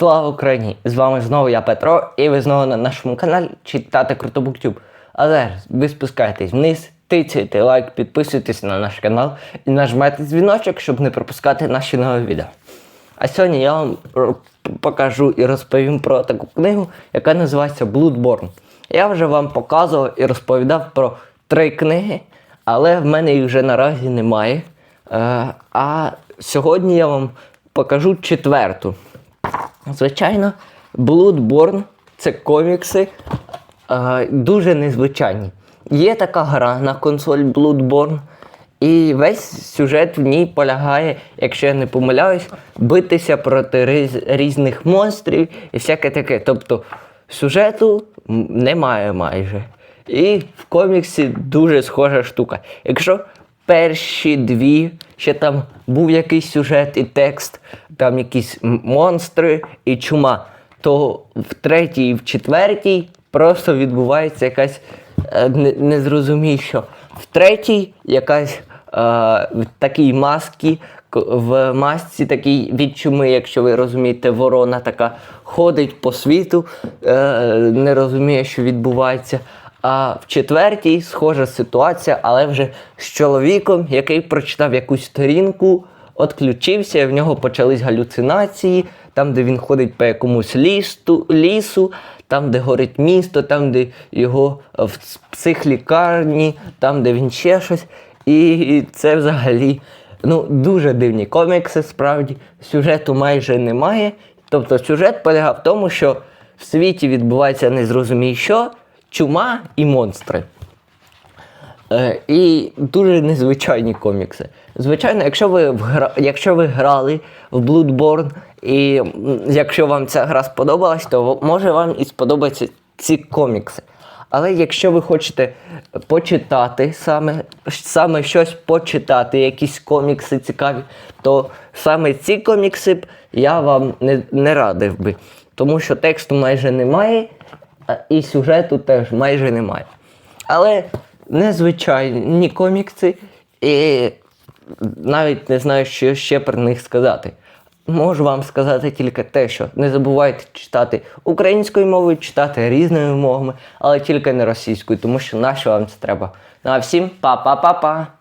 Слава Україні! З вами знову я Петро, і ви знову на нашому каналі читати Крутобуктюб. А зараз ви спускайтесь вниз, тицяйте лайк, підписуйтесь на наш канал і нажмете дзвіночок, щоб не пропускати наші нові відео. А сьогодні я вам покажу і розповім про таку книгу, яка називається Bloodborne. Я вже вам показував і розповідав про три книги, але в мене їх вже наразі немає. Е, а сьогодні я вам покажу четверту. Звичайно, Bloodborne це комікси е, дуже незвичайні. Є така гра на консоль Bloodborne, і весь сюжет в ній полягає, якщо я не помиляюсь, битися проти riz- різних монстрів і всяке таке. Тобто сюжету немає майже. І в коміксі дуже схожа штука. Якщо перші дві, ще там був якийсь сюжет і текст, там якісь монстри і чума, то в третій і в четвертій просто відбувається якась е, не, не що. В третій якась е, в такій масці, в масці такій від чуми, якщо ви розумієте, ворона така ходить по світу, е, не розуміє, що відбувається. А в четвертій схожа ситуація, але вже з чоловіком, який прочитав якусь сторінку, отключився, в нього почались галюцинації, там, де він ходить по якомусь лісту, лісу, там, де горить місто, там, де його е, в психлікарні, там, де він ще щось. І це взагалі ну, дуже дивні комікси, справді. Сюжету майже немає. Тобто сюжет полягав в тому, що в світі відбувається незрозумій що, чума і монстри. Е, і дуже незвичайні комікси. Звичайно, якщо ви, вгра... якщо ви грали в Bloodborne, і якщо вам ця гра сподобалась, то може вам і сподобаються ці комікси. Але якщо ви хочете почитати саме, саме щось почитати, якісь комікси цікаві, то саме ці комікси б я вам не, не радив би. Тому що тексту майже немає, і сюжету теж майже немає. Але незвичайні комікси, і навіть не знаю, що ще про них сказати. Можу вам сказати тільки те, що не забувайте читати українською мовою, читати різними мовами, але тільки не російською, тому що нащо вам це треба. Ну а всім па-па-па-па!